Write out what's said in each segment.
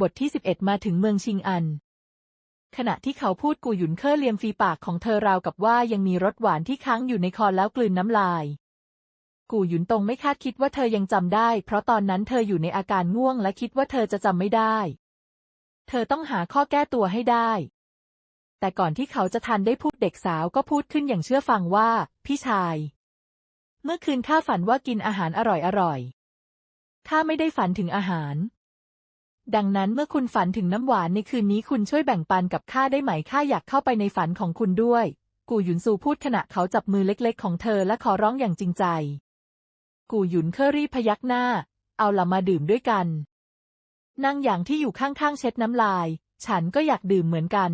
บทที่ 11 มาถึงเมืองชิงอัน ขณะที่เขาพูดกูหยุนเคอเลียมฟีปากของเธอราวกับว่ายังมีรสหวานที่ค้างอยู่ในคอแล้วกลืนน้ำลาย กูหยุนตรงไม่คาดคิดว่าเธอยังจำได้ เพราะตอนนั้นเธออยู่ในอาการง่วงและคิดว่าเธอจะจำไม่ได้ เธอต้องหาข้อแก้ตัวให้ได้ แต่ก่อนที่เขาจะทันได้พูดเด็กสาวก็พูดขึ้นอย่างเชื่อฟังว่า พี่ชาย เมื่อคืนข้าฝันว่ากินอาหารอร่อยๆข้าไม่ได้ฝันถึงอาหาร ดังนั้นเมื่อคุณฝันถึงน้ำหวานในคืนนี้คุณช่วยแบ่งปันกับข้าได้ไหมข้าอยากเข้าไปในฝันของคุณด้วย กูหยุนซูพูดขณะเขาจับมือเล็กๆ ของเธอและขอร้องอย่างจริงใจ กูหยุนเคอรี่พยักหน้า เอาละมาดื่มด้วยกันนางอย่างที่อยู่ข้างๆเช็ดน้ำลาย ฉันก็อยากดื่มเหมือนกัน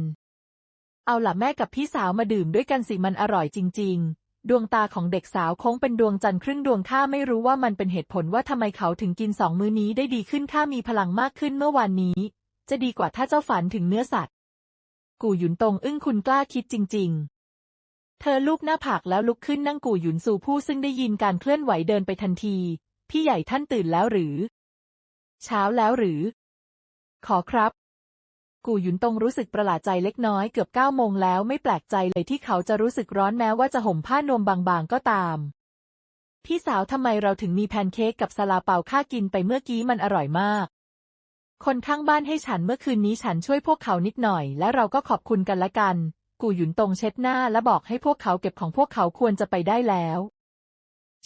เอาล่ะแม่กับพี่สาวมาดื่มด้วยกันสิมันอร่อยจริงๆ ดวงตาของเด็กสาวคงเป็นดวงจันทร์ครึ่งดวงข้าไม่รู้ว่ามันเป็นเหตุผลว่าทำไมเขาถึงกินสองมื้อนี้ได้ดีขึ้นข้ามีพลังมากขึ้นเมื่อวานนี้ จะดีกว่าถ้าเจ้าฝันถึงเนื้อสัตว์ กูหยุนตรงอึ้งคุณกล้าคิดจริง ๆ เธอลูบหน้าผากแล้วลุกขึ้นนั่งกูหยุนสู่ผู้ซึ่งได้ยินการเคลื่อนไหวเดินไปทันที พี่ใหญ่ท่านตื่นแล้วหรือ เช้าแล้วหรือ ขอครับ กูหยุนตงรู้สึกประหลาดใจเล็กน้อยเกือบเก้าโมงแล้วไม่แปลกใจเลยที่เขาจะรู้สึกร้อนแม้ว่าจะห่มผ้านวมบางๆก็ตาม พี่สาวทำไมเราถึงมีแพนเค้กกับซาลาเปาข้ากินไปเมื่อกี้มันอร่อยมาก คนข้างบ้านให้ฉันเมื่อคืนนี้ฉันช่วยพวกเขานิดหน่อย และเราก็ขอบคุณกันละกัน กูหยุนตงเช็ดหน้าและบอกให้พวกเขาเก็บของพวกเขาควรจะไปได้แล้ว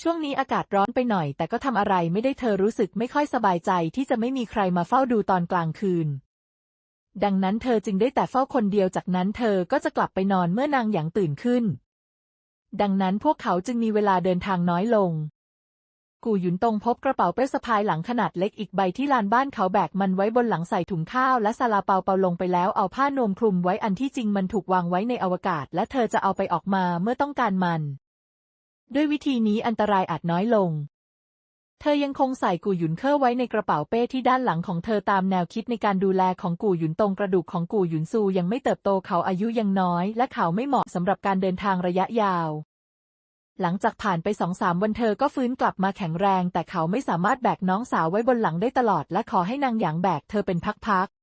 ช่วงนี้อากาศร้อนไปหน่อย แต่ก็ทำอะไรไม่ได้เธอรู้สึกไม่ค่อยสบายใจที่จะไม่มีใครมาเฝ้าดูตอนกลางคืน ดังนั้นเธอจึงได้แต่เฝ้าคนเดียวจากนั้นเธอก็จะกลับไปนอนเมื่อนางหยางตื่นขึ้น ดังนั้นพวกเขาจึงมีเวลาเดินทางน้อยลง กูหยุนตงพบกระเป๋าเป้สะพายหลังขนาดเล็กอีกใบที่ลานบ้านเขาแบกมันไว้บนหลังใส่ถุงข้าวและซาลาเปาเปาลงไปแล้วเอาผ้านวมคลุมไว้อันที่จริงมันถูกวางไว้ในอวกาศ และเธอจะเอาไปออกมาเมื่อต้องการมัน ด้วยวิธีนี้อันตรายอาจน้อยลง เธอยังคงใส่กูหยุนเคอไว้ในกระเป๋าเป้ที่ด้านหลังของเธอตามแนวคิดในการดูแลของกูหยุนตรงกระดูกของกูหยุนซูยังไม่เติบโตเขาอายุยังน้อย และเขาไม่เหมาะสำหรับการเดินทางระยะยาว หลังจากผ่านไปสองสามวันเธอก็ฟื้นกลับมาแข็งแรง แต่เขาไม่สามารถแบกน้องสาวไว้บนหลังได้ตลอด และขอให้นางหยางแบกเธอเป็นพักๆ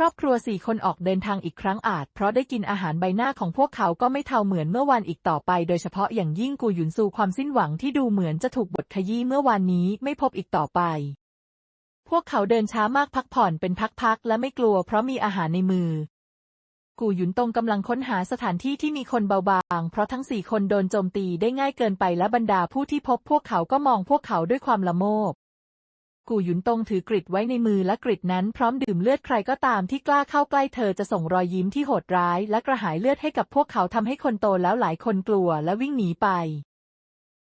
ครอบครัวสี่คนออกเดินทางอีกครั้งอาจ เพราะได้กินอาหารใบหน้าของพวกเขาก็ไม่เท่าเหมือนเมื่อวานอีกต่อไป โดยเฉพาะอย่างยิ่งกูหยุนซูความสิ้นหวังที่ดูเหมือนจะถูกบทขยี้เมื่อวานนี้ไม่พบอีกต่อไป พวกเขาเดินช้ามากพักผ่อนเป็นพักๆและไม่กลัวเพราะมีอาหารในมือ กูหยุนตงกำลังค้นหาสถานที่ที่มีคนเบาบางเพราะทั้งสี่คนโดนโจมตีได้ง่ายเกินไปและบรรดาผู้ที่พบพวกเขาก็มองพวกเขาด้วยความละโมบ กูหยุนตงถือกริดไว้ในมือและกริดนั้นพร้อมดื่มเลือดใครก็ตามที่กล้าเข้าใกล้เธอจะส่งรอยยิ้มที่โหดร้ายและกระหายเลือดให้กับพวกเขาทำให้คนโตแล้วหลายคนกลัวและวิ่งหนีไป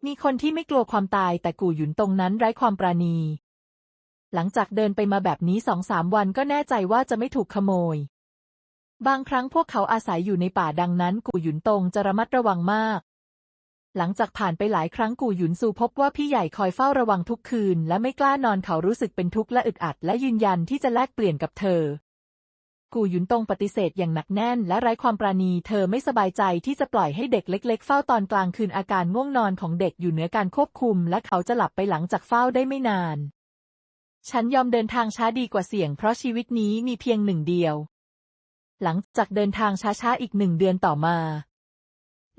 มีคนที่ไม่กลัวความตายแต่กูหยุนตงนั้นไร้ความปราณี หลังจากเดินไปมาแบบนี้สองสามวันก็แน่ใจว่าจะไม่ถูกขโมย บางครั้งพวกเขาอาศัยอยู่ในป่าดังนั้น กูหยุนตงจะระมัดระวังมาก หลังจากผ่านไปหลายครั้งกูหยุนซูพบว่าพี่ใหญ่คอยเฝ้าระวังทุกคืน และไม่กล้านอนเขารู้สึกเป็นทุกข์และอึดอัด และยืนยันที่จะแลกเปลี่ยนกับเธอ กูหยุนตงปฏิเสธอย่างหนักแน่น และไร้ความปราณี เธอไม่สบายใจที่จะปล่อยให้เด็กเล็ก ๆ เฝ้าตอนกลางคืนอาการง่วงนอนของเด็กอยู่เหนือการควบคุม และเขาจะหลับไปหลังจากเฝ้าได้ไม่นาน ฉันยอมเดินทางช้าดีกว่าเสี่ยง เพราะชีวิตนี้มีเพียงหนึ่งเดียว หลังจากเดินทางช้าๆอีกหนึ่งเดือนต่อมา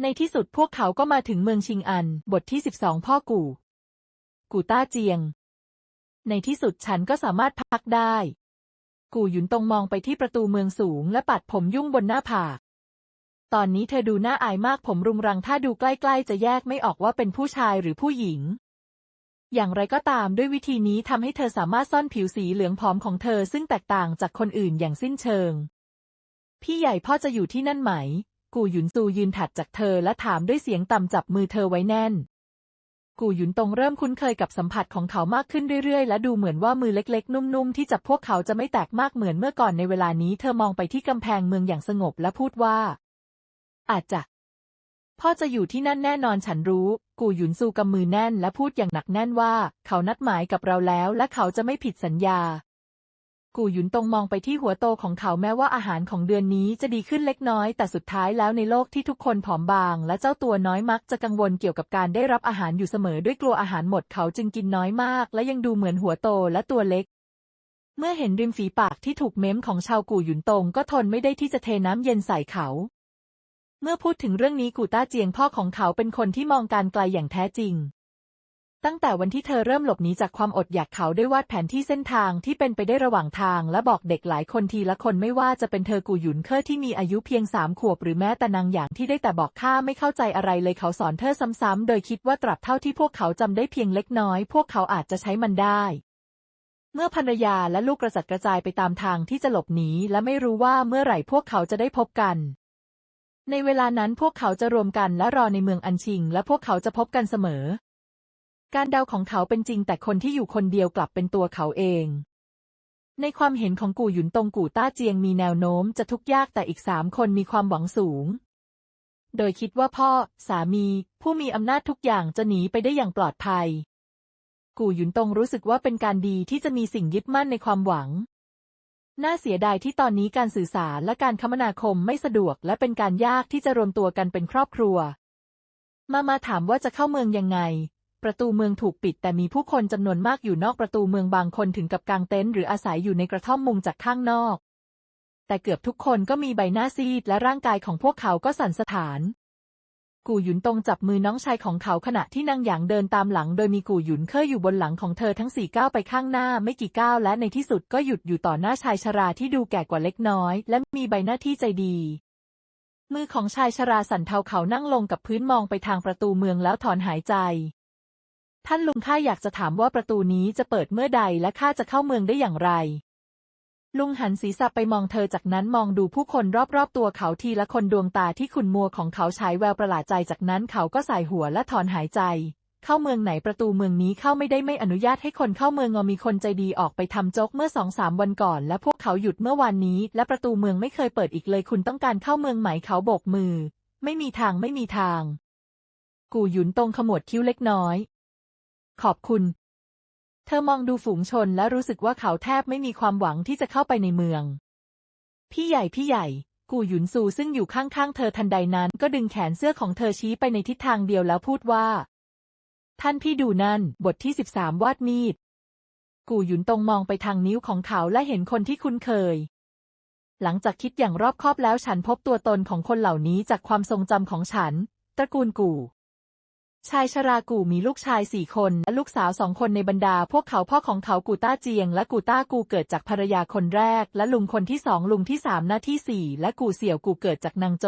ในที่สุดพวกเขาก็มาถึงเมืองชิงอัน บทที่สิบสองพ่อกู่ กูต้าเจียง ในที่สุดฉันก็สามารถพักได้ กูหยุนตรงมองไปที่ประตูเมืองสูงและปัดผมยุ่งบนหน้าผาก ตอนนี้เธอดูน่าอายมากผมรุงรังถ้าดูใกล้ๆ จะแยกไม่ออกว่าเป็นผู้ชายหรือผู้หญิง อย่างไรก็ตามด้วยวิธีนี้ทำให้เธอสามารถซ่อนผิวสีเหลืองผอมของเธอซึ่งแตกต่างจากคนอื่นอย่างสิ้นเชิง พี่ใหญ่พ่อจะอยู่ที่นั่นไหม กูหยุนซูยืนถัดจากเธอและถามด้วยเสียงต่ำจับมือเธอไว้แน่น กูหยุนตงเริ่มคุ้นเคยกับสัมผัสของเขามากขึ้นเรื่อยๆ และดูเหมือนว่ามือเล็กๆ นุ่มๆ ที่จับพวกเขาจะไม่แตกมากเหมือนเมื่อก่อนในเวลานี้ เธอมองไปที่กำแพงเมืองอย่างสงบและพูดว่า อาจจะ พ่อจะอยู่ที่นั่นแน่นอนฉันรู้ กูหยุนซูกำมือแน่นและพูดอย่างหนักแน่นว่า เขานัดหมายกับเราแล้ว และเขาจะไม่ผิดสัญญา กูหยุนตรงมองไปที่หัวโตของเขาแม้ว่าอาหารของเดือนนี้จะดีขึ้นเล็กน้อย แต่สุดท้ายแล้วในโลกที่ทุกคนผอมบาง และเจ้าตัวน้อยมักจะกังวลเกี่ยวกับการได้รับอาหารอยู่เสมอด้วยกลัวอาหารหมดเขาจึงกินน้อยมาก และยังดูเหมือนหัวโตและตัวเล็ก เมื่อเห็นริมฝีปากที่ถูกเม้มของชาวกู่หยุนตงก็ทนไม่ได้ที่จะเทน้ำเย็นใส่เขาเมื่อพูดถึงเรื่องนี้กูต้าเจียงพ่อของเขาเป็นคนที่มองการไกลอย่างแท้จริง ตั้งแต่วันที่เธอเริ่มหลบหนีจากความอดอยากเขาได้วาดแผนที่เส้นทางที่เป็นไปได้ระหว่างทาง และบอกเด็กหลายคนทีละคนไม่ว่าจะเป็นเธอกูหยุนเคอที่มีอายุเพียงสามขวบหรือแม้แต่นางอย่างที่ได้แต่บอกข้าไม่เข้าใจอะไรเลยเขาสอนเธอซ้ำๆโดยคิดว่าตราบเท่าที่พวกเขาจำได้เพียงเล็กน้อย พวกเขาอาจจะใช้มันได้ เมื่อภรรยาและลูกกระจัดกระจายไปตามทางที่จะหลบหนีและไม่รู้ว่าเมื่อไหร่พวกเขาจะได้พบกันในเวลานั้นพวกเขาจะรวมกันและรอในเมืองอันชิง และพวกเขาจะพบกันเสมอ การเดาของเขาเป็นจริงแต่คนที่อยู่คนเดียวกลับเป็นตัวเขาเอง ในความเห็นของกู่หยุนตงกู่ต้าเจียงมีแนวโน้มจะทุกข์ยากแต่อีกสามคนมีความหวังสูง โดยคิดว่าพ่อ สามี ผู้มีอำนาจทุกอย่างจะหนีไปได้อย่างปลอดภัย กู่หยุนตงรู้สึกว่าเป็นการดีที่จะมีสิ่งยึดมั่นในความหวัง น่าเสียดายที่ตอนนี้การสื่อสารและการคมนาคมไม่สะดวก และเป็นการยากที่จะรวมตัวกันเป็นครอบครัว มามาถามว่าจะเข้าเมืองยังไง ประตูเมืองถูกปิดแต่มีผู้คนจำนวนมากอยู่นอกประตูเมืองบางคนถึงกับกางเต็นท์หรืออาศัยอยู่ในกระท่อมมุงจากข้างนอก แต่เกือบทุกคนก็มีใบหน้าซีดและร่างกายของพวกเขาก็สั่นสะท้าน กู่หยุนตรงจับมือน้องชายของเขาขณะที่นางหยางเดินตามหลัง โดยมีกู่หยุนเคยอยู่บนหลังของเธอทั้งสี่ก้าวไปข้างหน้าไม่กี่ก้าวและในที่สุดก็หยุดอยู่ต่อหน้าชายชราที่ดูแก่กว่าเล็กน้อย และมีใบหน้าที่ใจดีมือของชายชราสั่นเทาเขานั่งลงกับพื้นมองไปทางประตูเมืองแล้วถอนหายใจ ท่านลุงข้าอยากจะถามว่าประตูนี้จะเปิดเมื่อใดและข้าจะเข้าเมืองได้อย่างไร ลุงหันศีรษะไปมองเธอจากนั้นมองดูผู้คนรอบๆตัวเขาทีละคนดวงตาที่ขุ่นมัวของเขาฉายแววประหลาดใจจากนั้นเขาก็สายหัวและถอนหายใจ เข้าเมืองไหนประตูเมืองนี้เข้าไม่ได้ไม่อนุญาตให้คนเข้าเมืองงอมีคนใจดีออกไปทำโจ๊กเมื่อสองสามวันก่อน และพวกเขาหยุดเมื่อวานนี้ และประตูเมืองไม่เคยเปิดอีกเลยคุณต้องการเข้าเมืองไหมเขาโบกมือ ไม่มีทางไม่มีทาง กูหยุนตรงขมวดคิ้วเล็กน้อย ขอบคุณ เธอมองดูฝูงชนและรู้สึกว่าเขาแทบไม่มีความหวังที่จะเข้าไปในเมือง พี่ใหญ่พี่ใหญ่ กูหยุนซูซึ่งอยู่ข้างๆ เธอทันใดนั้น ก็ดึงแขนเสื้อของเธอชี้ไปในทิศทางเดียวแล้วพูดว่า ท่านพี่ดูนั่น บทที่สิบสามวาดมีด กูหยุนตรงมองไปทางนิ้วของเขาและเห็นคนที่คุ้นเคยหลังจากคิดอย่างรอบคอบแล้วฉันพบตัวตนของคนเหล่านี้จากความทรงจำของฉัน ตระกูลกู่ ชายชรากู่มีลูกชายสี่คนและลูกสาวสองคนในบรรดา พวกเขาพ่อของเขากูต้าเจียง และกูต้ากูเกิดจากภรรยาคนแรก และลุงคนที่สองลุงที่สามหน้าที่สี่และกูเสี่ยวกูเกิดจากนางโจ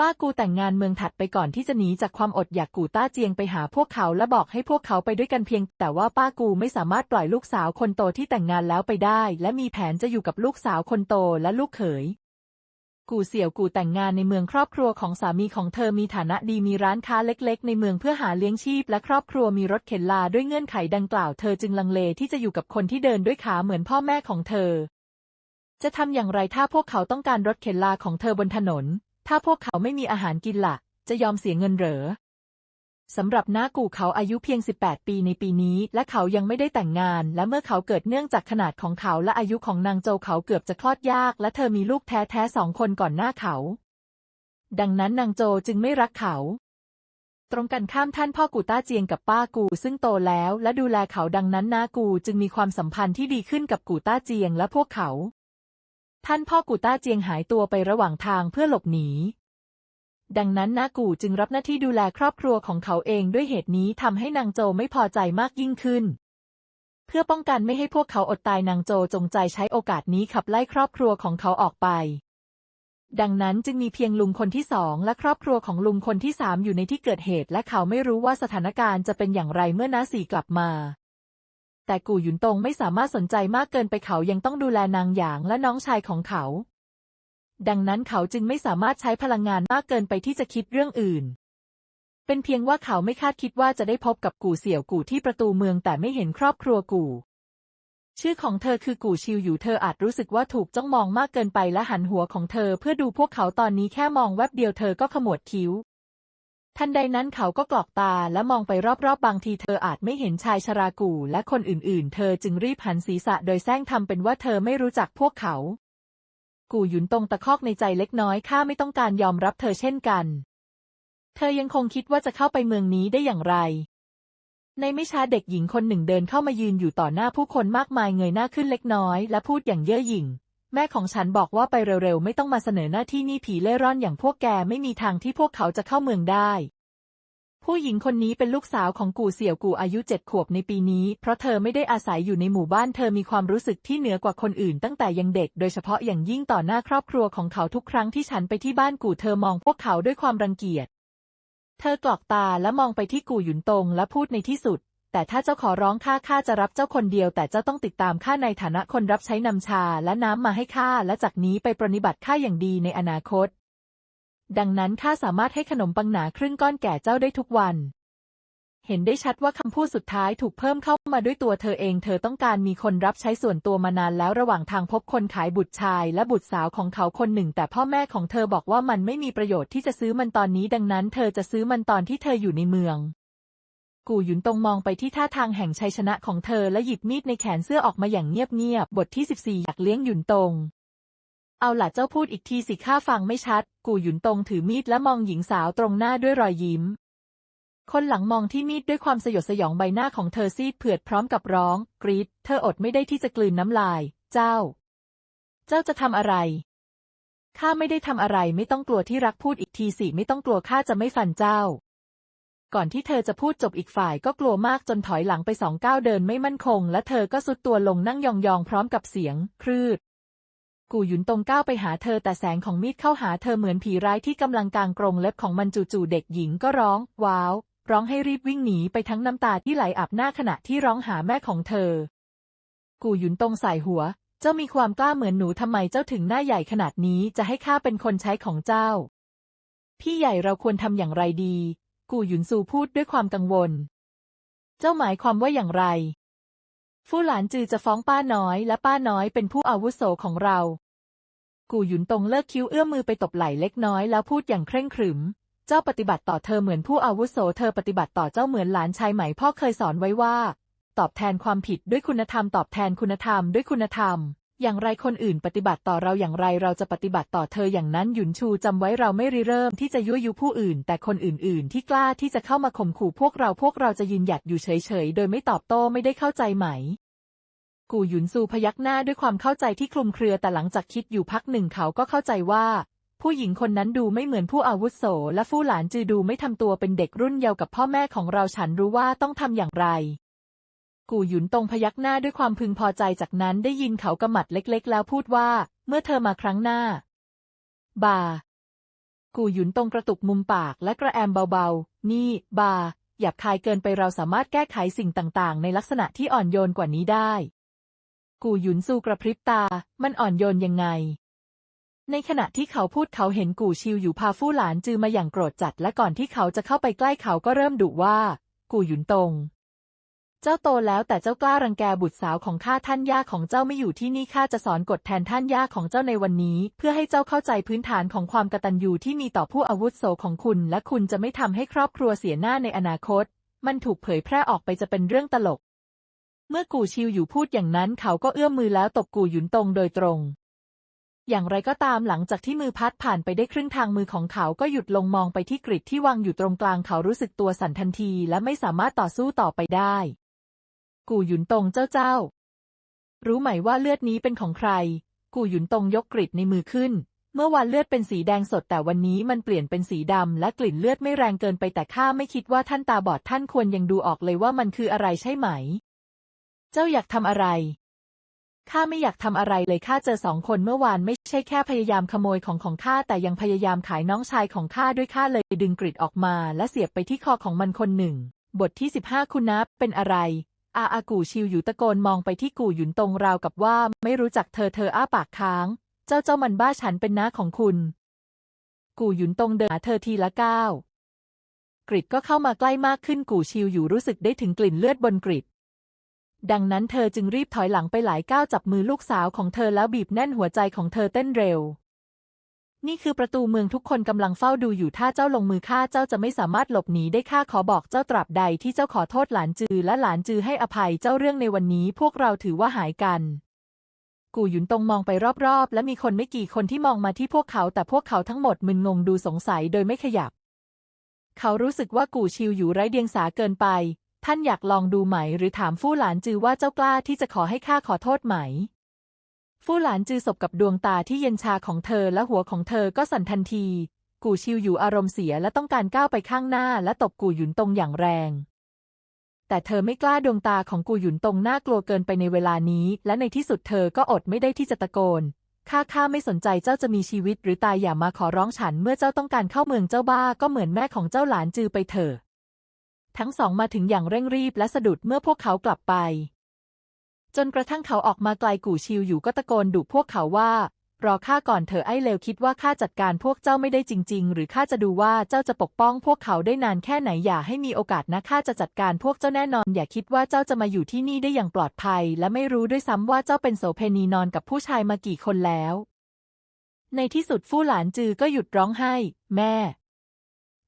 ป้ากูแต่งงานเมืองถัดไปก่อนที่จะหนีจากความอดอยากกูต้าเจียงไปหาพวกเขาและบอกให้พวกเขาไปด้วยกันเพียง แต่ว่าป้ากูไม่สามารถปล่อยลูกสาวคนโตที่แต่งงานแล้วไปได้ และมีแผนจะอยู่กับลูกสาวคนโตและลูกเขย กูเสี่ยวกูแต่งงานในเมืองครอบครัวของสามีของเธอมีฐานะดีมีร้านค้าเล็กๆ ในเมืองเพื่อหาเลี้ยงชีพและครอบครัวมีรถเข็นลาด้วยเงื่อนไขดังกล่าวเธอจึงลังเลที่จะอยู่กับคนที่เดินด้วยขาเหมือนพ่อแม่ของเธอ จะทำอย่างไรถ้าพวกเขาต้องการรถเข็นลาของเธอบนถนน ถ้าพวกเขาไม่มีอาหารกินละ่ะ จะยอมเสียเงินเหรอ สำหรับน้ากูเขาอายุเพียง 18 ปีในปีนี้ และเขายังไม่ได้แต่งงาน และเมื่อเขาเกิดเนื่องจากขนาดของเขาและอายุของนางโจเขาเกือบจะคลอดยาก และเธอมีลูกแท้ๆสองคนก่อนหน้าเขา ดังนั้นนางโจจึงไม่รักเขา ตรงกันข้ามท่านพ่อกูต้าเจียงกับป้ากูซึ่งโตแล้วและดูแลเขาดังนั้นน้ากูจึงมีความสัมพันธ์ที่ดีขึ้นกับกูต้าเจียงและพวกเขา ท่านพ่อกูต้าเจียงหายตัวไประหว่างทางเพื่อหลบหนี ดังนั้นนากูจึงรับหน้าที่ดูแลครอบครัวของเขาเองด้วยเหตุนี้ทำให้นางโจไม่พอใจมากยิ่งขึ้น เพื่อป้องกันไม่ให้พวกเขาอดตายนางโจจงใจใช้โอกาสนี้ขับไล่ครอบครัวของเขาออกไป ดังนั้นจึงมีเพียงลุงคนที่สองและครอบครัวของลุงคนที่สามอยู่ในที่เกิดเหตุ และเขาไม่รู้ว่าสถานการณ์จะเป็นอย่างไรเมื่อน้าสี่กลับมาแต่กู่หยุนตงไม่สามารถสนใจมากเกินไปเขายังต้องดูแลนางหยางและน้องชายของเขา ดังนั้นเขาจึงไม่สามารถใช้พลังงานมากเกินไปที่จะคิดเรื่องอื่น เป็นเพียงว่าเขาไม่คาดคิดว่าจะได้พบกับกู่เสี่ยวกู่ที่ประตูเมืองแต่ไม่เห็นครอบครัวกู่ ชื่อของเธอคือกู่ชิวอยู่เธออาจรู้สึกว่าถูกจ้องมองมากเกินไปและหันหัวของเธอเพื่อดูพวกเขาตอนนี้แค่มองแวบเดียวเธอก็ขมวดคิ้วทันใดนั้นเขาก็กรอกตาและมองไปรอบๆบบางทีเธออาจไม่เห็นชายชรากู่และคนอื่นๆ เธอจึงรีบหันศีรษะโดยแซงทำเป็นว่าเธอไม่รู้จักพวกเขา กูหยุนตรงตะคอกในใจเล็กน้อยข้าไม่ต้องการยอมรับเธอเช่นกัน เธอยังคงคิดว่าจะเข้าไปเมืองนี้ได้อย่างไร ในไม่ช้าเด็กหญิงคนหนึ่งเดินเข้ามายืนอยู่ต่อหน้าผู้คนมากมายเงยหน้าขึ้นเล็กน้อย และพูดอย่างเย่อหยิ่ง แม่ของฉันบอกว่าไปเร็วๆ ไม่ต้องมาเสนอหน้าที่นี่ผีเล่ร่อนอย่างพวกแกไม่มีทางที่พวกเขาจะเข้าเมืองได้ ผู้หญิงคนนี้เป็นลูกสาวของกู่เสี่ยวกู่อายุเจ็ดขวบในปีนี้ เพราะเธอไม่ได้อาศัยอยู่ในหมู่บ้านเธอมีความรู้สึกที่เหนือกว่าคนอื่นตั้งแต่ยังเด็ก โดยเฉพาะอย่างยิ่งต่อหน้าครอบครัวของเขาทุกครั้งที่ฉันไปที่บ้านกู่เธอมองพวกเขาด้วยความรังเกียจ เธอกรอกตาและมองไปที่กู่หยุนตงและพูดในที่สุด แต่ถ้าเจ้าขอร้องข้าข้าจะรับเจ้าคนเดียว แต่เจ้าต้องติดตามข้าในฐานะคนรับใช้นำชาและน้ำมาให้ข้าและจากนี้ไปปรนิบัติข้าอย่างดีในอนาคต ดังนั้นข้าสามารถให้ขนมปังหนาครึ่งก้อนแก่เจ้าได้ทุกวัน เห็นได้ชัดว่าคำพูดสุดท้ายถูกเพิ่มเข้ามาด้วยตัวเธอเอง เธอต้องการมีคนรับใช้ส่วนตัวมานานแล้วระหว่างทางพบคนขายบุตรชายและบุตรสาวของเขาคนหนึ่ง แต่พ่อแม่ของเธอบอกว่ามันไม่มีประโยชน์ที่จะซื้อมันตอนนี้ ดังนั้นเธอจะซื้อมันตอนที่เธออยู่ในเมืองกูหยุนตรงมองไปที่ท่าทางแห่งชัยชนะของเธอและหยิบมีดในแขนเสื้อออกมาอย่างเงียบๆ บทที่ 14 อยากเลี้ยงหยุนตง เอาล่ะเจ้าพูดอีกทีสิข้าฟังไม่ชัด กูหยุนตรงถือมีดและมองหญิงสาวตรงหน้าด้วยรอยยิ้ม คนหลังมองที่มีดด้วยความสยดสยองใบหน้าของเธอซีดเผือดพร้อมกับร้อง กรีดเธออดไม่ได้ที่จะกลืนน้ำลาย เจ้า เจ้าจะทำอะไรข้าไม่ได้ทำอะไรไม่ต้องกลัวที่รักพูดอีกทีสิไม่ต้องกลัวข้าจะไม่ฟันเจ้า ก่อนที่เธอจะพูดจบอีกฝ่ายก็กลัวมากจนถอยหลังไปสองก้าวเดินไม่มั่นคง และเธอก็สุดตัวลงนั่งยองๆพร้อมกับเสียง ครืด กูหยุนตรงก้าวไปหาเธอแต่แสงของมีดเข้าหาเธอเหมือนผีร้ายที่กำลังกางกรงเล็บของมันจู่ๆเด็กหญิงก็ร้อง ว้าว ร้องให้รีบวิ่งหนีไปทั้งน้ำตาที่ไหลอาบหน้าขณะที่ร้องหาแม่ของเธอ กูหยุนตรงใส่หัว เจ้ามีความกล้าเหมือนหนูทำไมเจ้าถึงหน้าใหญ่ขนาดนี้จะให้ข้าเป็นคนใช้ของเจ้า พี่ใหญ่เราควรทำอย่างไรดี กูหยุนซูพูดด้วยความกังวล เจ้าหมายความว่าอย่างไร ฟู่หลานจือจะฟ้องป้าน้อยและป้าน้อยเป็นผู้อาวุโสของเรา กูหยุนตรงเลิกคิ้วเอื้อมมือไปตบไหล่เล็กน้อยแล้วพูดอย่างเคร่งขรึม เจ้าปฏิบัติต่อเธอเหมือนผู้อาวุโสเธอปฏิบัติต่อเจ้าเหมือนหลานชายไหมพ่อเคยสอนไว้ว่า ตอบแทนความผิดด้วยคุณธรรม ตอบแทนคุณธรรมด้วยคุณธรรม อย่างไรคนอื่นปฏิบัติต่อเราอย่างไรเราจะปฏิบัติต่อเธออย่างนั้นหยุนชูจำไว้เราไม่ริเริ่มที่จะยั่วยุผู้อื่น แต่คนอื่น ๆ ที่กล้าที่จะเข้ามาข่มขู่พวกเราพวกเราจะยืนหยัดอยู่เฉย ๆ โดยไม่ตอบโต้ไม่ได้เข้าใจไหม กูหยุนซูพยักหน้าด้วยความเข้าใจที่คลุมเครือแต่หลังจากคิดอยู่พักหนึ่งเขาก็เข้าใจว่า ผู้หญิงคนนั้นดูไม่เหมือนผู้อาวุโส และฟู่หลานจือดูไม่ทำตัวเป็นเด็กรุ่นเยาว์กับพ่อแม่ของเราฉันรู้ว่าต้องทำอย่างไร กูหยุนตรงพยักหน้าด้วยความพึงพอใจจากนั้นได้ยินเขากำหมัดเล็ก ๆ แล้วพูดว่า เมื่อเธอมาครั้งหน้า บา กูหยุนตรงกระตุกมุมปากและกระแอมเบาๆ นี่ บาหยาบคายเกินไปเราสามารถแก้ไขสิ่งต่างๆ ในลักษณะที่อ่อนโยนกว่านี้ได้ กูหยุนซูกระพริบตา มันอ่อนโยนยังไง ในขณะที่เขาพูดเขาเห็นกูชิวอยู่พาฟู่หลานจือมาอย่างโกรธจัด และก่อนที่เขาจะเข้าไปใกล้เขาก็เริ่มดุว่า กูหยุนตง เจ้าโตแล้วแต่เจ้ากล้ารังแกบุตรสาวของข้าท่านย่าของเจ้าไม่อยู่ที่นี่ข้าจะสอนกฎแทนท่านย่าของเจ้าในวันนี้ เพื่อให้เจ้าเข้าใจพื้นฐานของความกตัญญูที่มีต่อผู้อาวุโสของคุณ และคุณจะไม่ทำให้ครอบครัวเสียหน้าในอนาคต มันถูกเผยแพร่ออกไปจะเป็นเรื่องตลก เมื่อกูชิวอยู่พูดอย่างนั้นเขาก็เอื้อมมือแล้วตบกูหยุนตรงโดยตรง อย่างไรก็ตามหลังจากที่มือพัดผ่านไปได้ครึ่งทางมือของเขาก็หยุดลงมองไปที่กริดที่วางอยู่ตรงกลางเขารู้สึกตัวสั่นทันทีและไม่สามารถต่อสู้ต่อไปได้ กูหยุนตรงเจ้าเจ้า รู้ไหมว่าเลือดนี้เป็นของใคร กูหยุนตรงยกกริดในมือขึ้นเมื่อวานเลือดเป็นสีแดงสดแต่วันนี้มันเปลี่ยนเป็นสีดำและกลิ่นเลือดไม่แรงเกินไปแต่ข้าไม่คิดว่าท่านตาบอดท่านควรยังดูออกเลยว่ามันคืออะไรใช่ไหม เจ้าอยากทำอะไร ข้าไม่อยากทำอะไรเลยข้าเจอสองคนเมื่อวานไม่ใช่แค่พยายามขโมยของของข้าแต่ยังพยายามขายน้องชายของข้าด้วยข้าเลยดึงกริดออกมา และเสียบไปที่คอของมันคนหนึ่ง บทที่สิบห้าคุณนับเป็นอะไร อาอากูชิวอยู่ตะโกนมองไปที่กูหยุนตรงราวกับว่าไม่รู้จักเธอเธออ้าปากค้าง เจ้าเจ้ามันบ้าฉันเป็นน้าของคุณ กูหยุนตรงเดินหาเธอทีละก้าวกริดก็เข้ามาใกล้มากขึ้นกูชิวอยู่รู้สึกได้ถึงกลิ่นเลือดบนกริด ดังนั้นเธอจึงรีบถอยหลังไปหลายก้าวจับมือลูกสาวของเธอแล้วบีบแน่นหัวใจของเธอเต้นเร็ว นี่คือประตูเมืองทุกคนกำลังเฝ้าดูอยู่ถ้าเจ้าลงมือฆ่าเจ้าจะไม่สามารถหลบหนีได้ข้าขอบอกเจ้าตราบใดที่เจ้าขอโทษหลานจือและหลานจือให้อภัยเจ้าเรื่องในวันนี้ พวกเราถือว่าหายกัน กูหยุนตรงมองไปรอบๆ และมีคนไม่กี่คนที่มองมาที่พวกเขา แต่พวกเขาทั้งหมดมึนงงดูสงสัยโดยไม่ขยับเขารู้สึกว่ากูชิวอยู่ไร้เดียงสาเกินไป ท่านอยากลองดูไหม หรือถามฟู่หลานจือว่าเจ้ากล้าที่จะขอให้ข้าขอโทษไหม ฟู่หลานจือสบกับดวงตาที่เย็นชาของเธอและหัวของเธอก็สั่นทันที กู่ชิวอยู่อารมณ์เสียและต้องการก้าวไปข้างหน้าและตบกู่หยุนตรงอย่างแรง แต่เธอไม่กล้าดวงตาของกูหยุนตรงน่ากลัวเกินไปในเวลานี้ และในที่สุดเธอก็อดไม่ได้ที่จะตะโกนข้าข้าไม่สนใจเจ้าจะมีชีวิตหรือตายอย่ามาขอร้องฉันเมื่อเจ้าต้องการเข้าเมืองเจ้าบ้าก็เหมือนแม่ของเจ้าหลานจือไปเถอะ ทั้งสองมาถึงอย่างเร่งรีบและสะดุดเมื่อพวกเขากลับไป จนกระทั่งเขาออกมาไกลกู่ชิวอยู่ก็ตะโกนดุพวกเขาว่า รอข้าก่อนเถอะไอ้เลวคิดว่าข้าจัดการพวกเจ้าไม่ได้จริง ๆ หรือข้าจะดูว่าเจ้าจะปกป้องพวกเขาได้นานแค่ไหนอย่าให้มีโอกาสนะข้าจะจัดการพวกเจ้าแน่นอน อย่าคิดว่าเจ้าจะมาอยู่ที่นี่ได้อย่างปลอดภัย และไม่รู้ด้วยซ้ำว่าเจ้าเป็นโสเพณีนอนกับผู้ชายมากี่คนแล้ว ในที่สุดฟู่หลานจือก็หยุดร้องไห้ แม่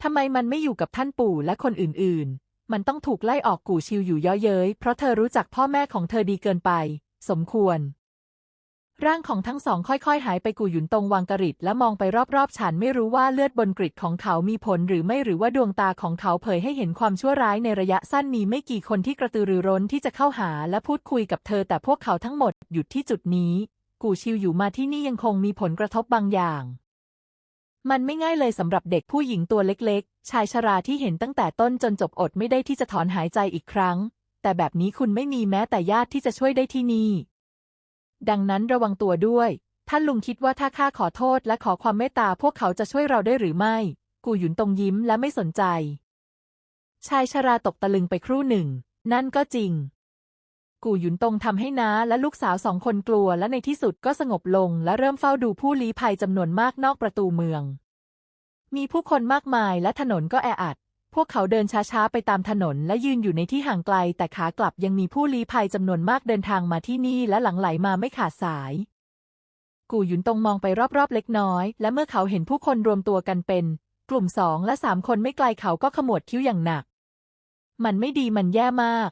ทำไมมันไม่อยู่กับท่านปู่และคนอื่นๆ มันต้องถูกไล่ออกกู่ชิวอยู่ย่อเย้ย เพราะเธอรู้จักพ่อแม่ของเธอดีเกินไป สมควร ร่างของทั้งสองค่อยๆ หายไปกูหยุนตรงวางกริดและมองไปรอบๆ ฉันไม่รู้ว่าเลือดบนกริดของเขามีผลหรือไม่หรือว่าดวงตาของเขาเผยให้เห็นความชั่วร้ายในระยะสั้นมีไม่กี่คนที่กระตือรือร้นที่จะเข้าหาและพูดคุยกับเธอ แต่พวกเขาทั้งหมดหยุดที่จุดนี้ กูชิวอยู่มาที่นี่ยังคงมีผลกระทบบางอย่าง มันไม่ง่ายเลยสำหรับเด็กผู้หญิงตัวเล็กๆ ชายชราที่เห็นตั้งแต่ต้นจนจบอดไม่ได้ที่จะถอนหายใจอีกครั้ง แต่แบบนี้คุณไม่มีแม้แต่ญาติที่จะช่วยได้ที่นี่ ดังนั้นระวังตัวด้วย ท่านลุงคิดว่าถ้าข้าขอโทษและขอความเมตตาพวกเขาจะช่วยเราได้หรือไม่ กูหยุนตรงยิ้มและไม่สนใจ ชายชราตกตะลึงไปครู่หนึ่ง นั่นก็จริง กูหยุนตงทำให้น้าและลูกสาวสองคนกลัวและในที่สุดก็สงบลง และเริ่มเฝ้าดูผู้ลี้ภัยจำนวนมากนอกประตูเมือง มีผู้คนมากมายและถนนก็แออัด พวกเขาเดินช้าๆไปตามถนนและยืนอยู่ในที่ห่างไกล แต่ขากลับยังมีผู้ลี้ภัยจำนวนมากเดินทางมาที่นี่และหลั่งไหลมาไม่ขาดสาย กูหยุนตงมองไปรอบๆเล็กน้อย และเมื่อเขาเห็นผู้คนรวมตัวกันเป็น กลุ่มสองและสามคนไม่ไกลเขาก็ขมวดคิ้วอย่างหนัก มันไม่ดีมันแย่มาก